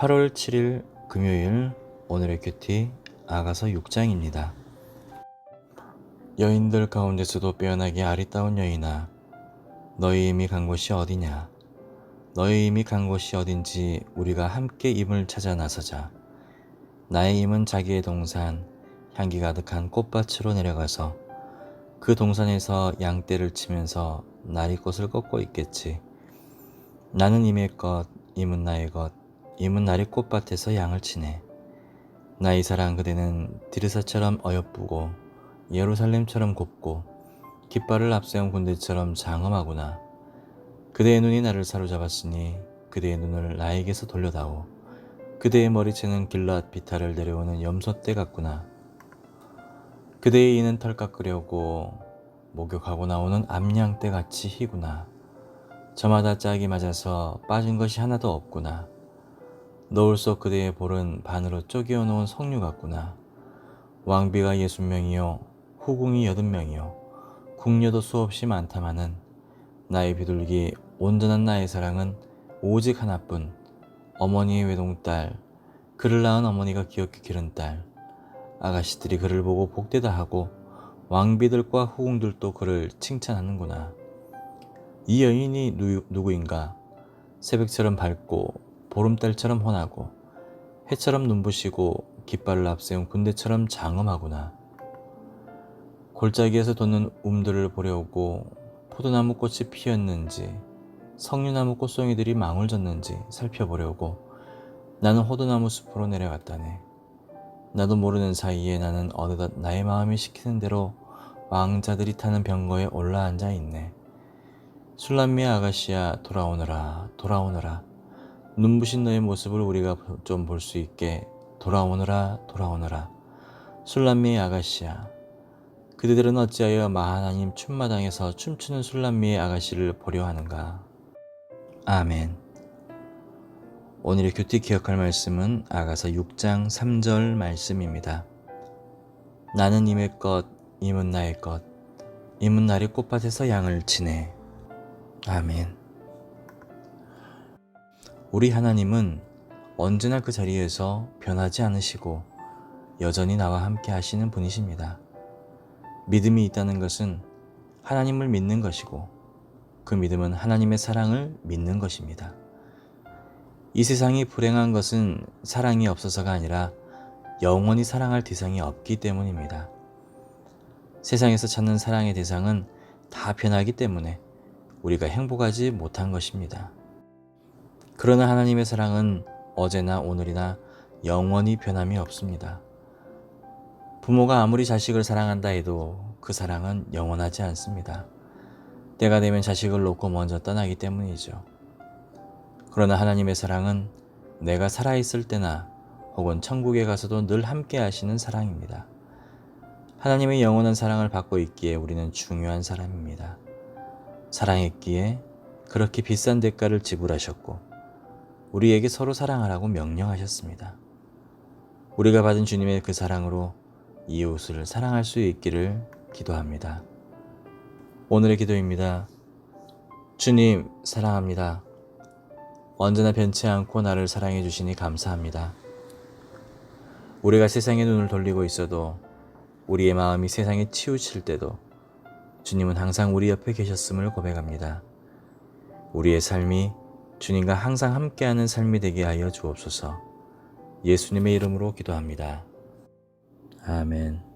8월 7일 금요일 오늘의 큐티 아가서 6장입니다. 여인들 가운데서도 빼어나게 아리따운 여인아 너희 이미 간 곳이 어디냐? 너희 이미 간 곳이 어딘지 우리가 함께 임을 찾아 나서자. 나의 임은 자기의 동산 향기 가득한 꽃밭으로 내려가서 그 동산에서 양떼를 치면서 나리 꽃을 꺾고 있겠지. 나는 임의 것 임은 나의 것 임은 나리 꽃밭에서 양을 치네 나의 사랑 그대는 디르사처럼 어여쁘고 예루살렘처럼 곱고 깃발을 앞세운 군대처럼 장엄하구나. 그대의 눈이 나를 사로잡았으니 그대의 눈을 나에게서 돌려다오. 그대의 머리채는 길랏 비탈을 내려오는 염소떼 같구나. 그대의 이는 털 깎으려고 목욕하고 나오는 암양떼 같이 희구나. 저마다 짝이 맞아서 빠진 것이 하나도 없구나. 노을 속 그대의 볼은 반으로 쪼개어 놓은 석류 같구나. 왕비가 예순 명이요 후궁이 여든 명이요 궁녀도 수없이 많다마는 나의 비둘기 온전한 나의 사랑은 오직 하나뿐 어머니의 외동딸 그를 낳은 어머니가 귀엽게 기른 딸. 아가씨들이 그를 보고 복되다 하고 왕비들과 후궁들도 그를 칭찬하는구나. 이 여인이 누, 누구인가? 새벽처럼 밝고 보름달처럼 환하고 해처럼 눈부시고 깃발을 앞세운 군대처럼 장엄하구나. 골짜기에서 돋는 움들을 보려오고 포도나무 꽃이 피었는지 석류나무 꽃송이들이 망울 졌는지 살펴보려고 나는 호두나무 숲으로 내려갔다네. 나도 모르는 사이에 나는 어느덧 나의 마음이 시키는 대로 왕자들이 타는 병거에 올라앉아 있네. 술람미 아가씨야 돌아오너라 돌아오너라 눈부신 너의 모습을 우리가 좀 볼 수 있게 돌아오너라 돌아오너라. 술람미 아가씨야. 그대들은 어찌하여 마하나님 춤마당에서 춤추는 술람미의 아가씨를 보려 하는가? 아멘. 오늘의 큐티 기억할 말씀은 아가서 6장 3절 말씀입니다. 나는 임의 것 임은 나의 것. 임은 나리 꽃밭에서 양을 치네. 아멘 우리 하나님은 언제나 그 자리에서 변하지 않으시고 여전히 나와 함께 하시는 분이십니다. 믿음이 있다는 것은 하나님을 믿는 것이고 그 믿음은 하나님의 사랑을 믿는 것입니다. 이 세상이 불행한 것은 사랑이 없어서가 아니라 영원히 사랑할 대상이 없기 때문입니다. 세상에서 찾는 사랑의 대상은 다 변하기 때문에 우리가 행복하지 못한 것입니다. 그러나 하나님의 사랑은 어제나 오늘이나 영원히 변함이 없습니다. 부모가 아무리 자식을 사랑한다 해도 그 사랑은 영원하지 않습니다. 때가 되면 자식을 놓고 먼저 떠나기 때문이죠. 그러나 하나님의 사랑은 내가 살아있을 때나 혹은 천국에 가서도 늘 함께 하시는 사랑입니다. 하나님의 영원한 사랑을 받고 있기에 우리는 중요한 사람입니다. 사랑했기에 그렇게 비싼 대가를 지불하셨고, 우리에게 서로 사랑하라고 명령하셨습니다. 우리가 받은 주님의 그 사랑으로 이웃을 사랑할 수 있기를 기도합니다. 오늘의 기도입니다. 주님, 사랑합니다. 언제나 변치 않고 나를 사랑해 주시니 감사합니다. 우리가 세상에 눈을 돌리고 있어도 우리의 마음이 세상에 치우칠 때도 주님은 항상 우리 옆에 계셨음을 고백합니다. 우리의 삶이 주님과 항상 함께하는 삶이 되게 하여 주옵소서. 예수님의 이름으로 기도합니다. 아멘.